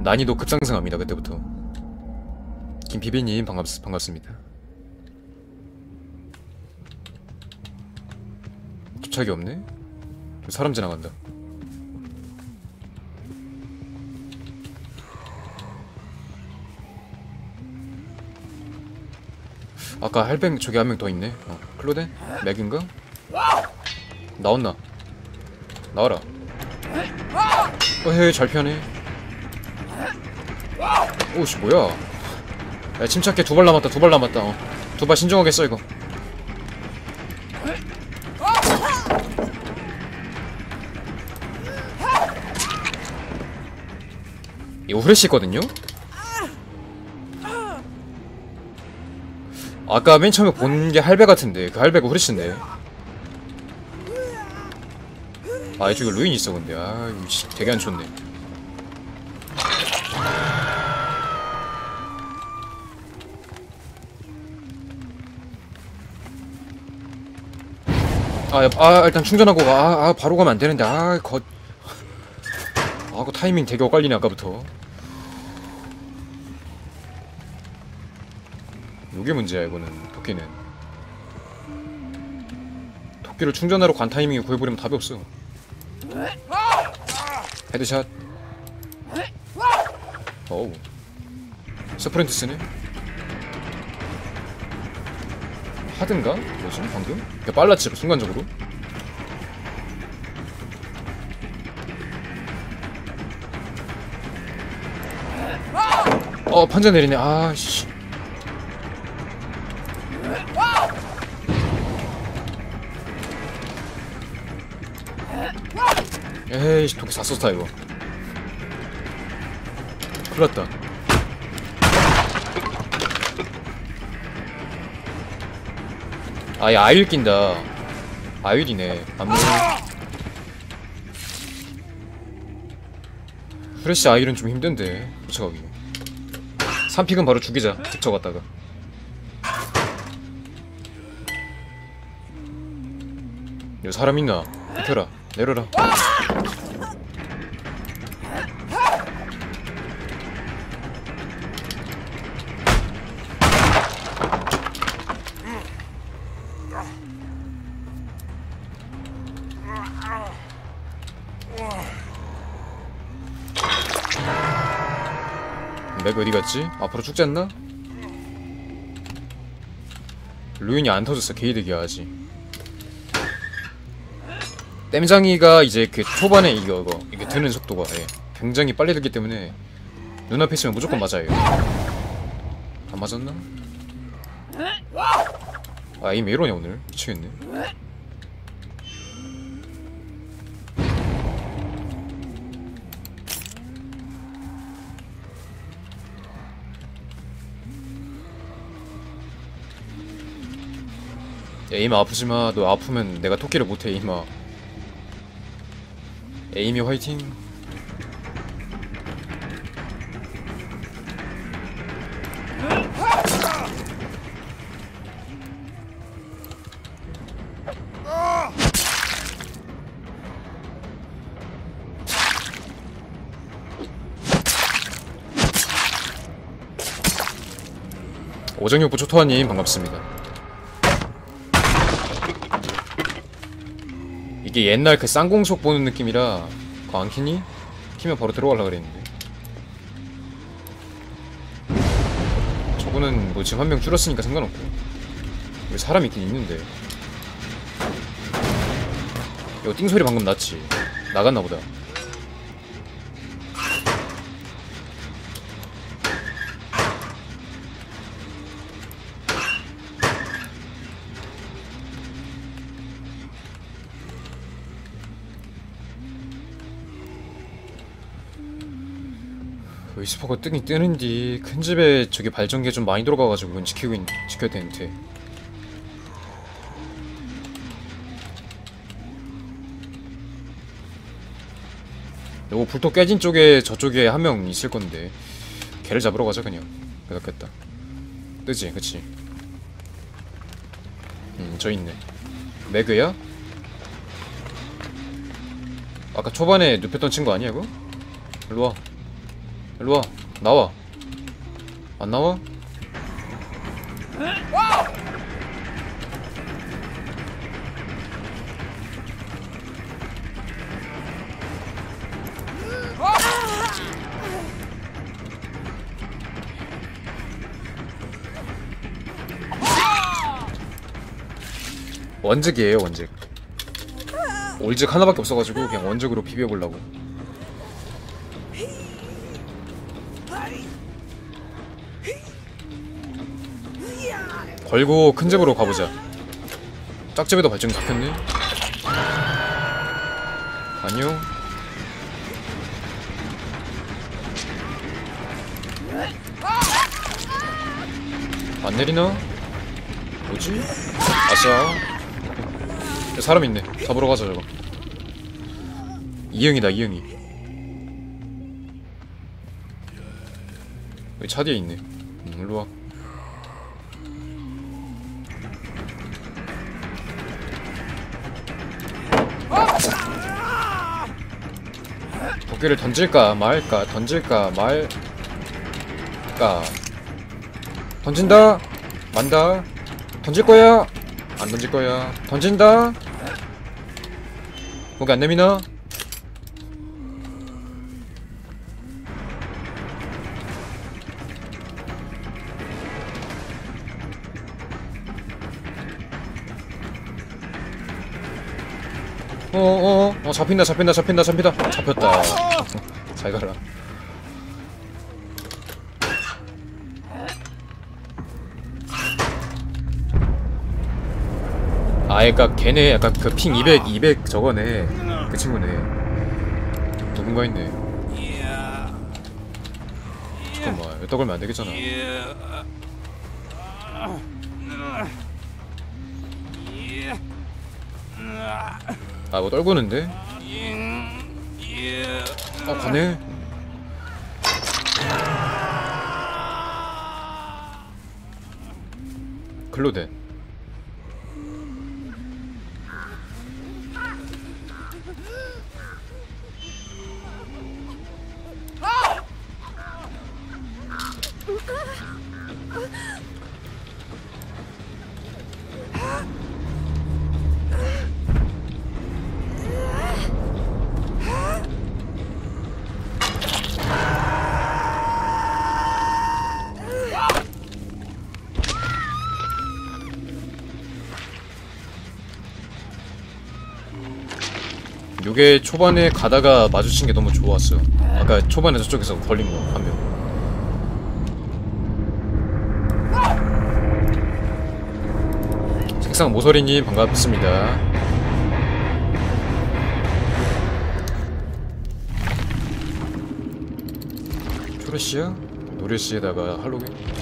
난이도 급상승합니다 그때부터 김비비님 반갑, 반갑습니다 도착이 없네? 저 사람 지나간다 아까 할뱅 저기 한 명 더 있네 어, 클로덴? 맥인가? 나왔나? 나와라 어헤 잘 피하네 오씨 뭐야? 야 침착해. 두 발 남았다 두 발 남았다. 어. 두 발 신중하게 써 이거. 이거 후레쉬 있거든요? 아까 맨 처음에 본 게 할배 같은데. 그 할배가 후레쉬인데. 아 이쪽에 루인이 있어 근데. 아 되게 안 좋네 아, 야, 아 일단 충전하고 가. 아, 아 바로 가면 안 되는데. 아 거... 아, 그 타이밍 되게 엇갈리네 아까부터. 요게 문제야 이거는. 도끼는. 도끼를 충전하러 간 타이밍에 구해버리면 답이 없어. 헤드샷. 어우. 스프린트 쓰네 하든가? 뭐지 방금? 그러니까 빨랐지 순간적으로 어 판자 내리네 아씨 에이씨 도끼 다 썼다 이거 큰일났다 아얘 아일 낀다. 아일이네. 안무 프레쉬 아일은 좀 힘든데 쫓아가기. 3픽은 바로 죽이자. 득쳐 갔다가. 여기 사람 있나? 붙여라. 내려라 맥 어디 갔지? 앞으로 쭉 쨌나? 루인이 안 터졌어 게이득이야 아직 땜장이가 이제 그 초반에 이거 이거 이게 드는 속도가 예. 굉장히 빨리 들기 때문에 눈앞에 있으면 무조건 맞아요 안 맞았나? 아 이메 이러냐 오늘 미치겠네 에이마 아프지마 너 아프면 내가 토끼를 못해 에이마 에이미 화이팅. 오정육 부초토아님 반갑습니다 이게 옛날 그 쌍공속 보는 느낌이라 그거 안 키니? 키면 바로 들어가려 그랬는데. 저거는 뭐 지금 한 명 줄었으니까 상관없고. 왜 사람 있긴 있는데. 이거 띵소리 방금 났지? 나갔나 보다 의스퍼가 뜨긴 뜨는디? 큰 집에 저기 발전기에 좀 많이 들어가가지고 그건 지키고 있, 지켜야 되는데. 요거 불토 깨진 쪽에 저쪽에 한 명 있을 건데. 걔를 잡으러 가자 그냥. 그렇겠다. 뜨지 그치? 음저 있네. 매그야? 아까 초반에 눕혔던 친구 아니야 이거? 일로와 일로와. 나와. 안 나와? 원직이에요 원직. 올직 하나밖에 없어가지고 그냥 원직으로 비벼보려고 걸고 큰 집으로 가보자. 짝집에도 발전기 잡혔네 안녕. 안 내리나? 뭐지? 아싸. 야, 사람 있네. 잡으러 가자 저거. 이형이다 이형이 여기 차 뒤에 있네. 응, 일로와. 도끼를 던질까 말까 던질까 말까. 던진다. 만다. 던질 거야. 안 던질 거야. 던진다. 거기 안 내미나 어어어 어, 잡힌다 잡힌다 잡힌다 잡힌다. 잡혔다. 잘 가라. 아 그니까 걔네 약간 그 핑 200, 200 저거네. 그 친구네. 누군가 있네. 잠깐만 여기다 걸면 안 되겠잖아 아뭐 떨구는데? 어 가네 클로덴 요게 초반에 가다가 마주친 게 너무 좋았어. 아까 초반에 저쪽에서 걸린 거, 한 명. 책상 모서리님 반갑습니다. 초레씨야? 노래씨에다가 할로윈?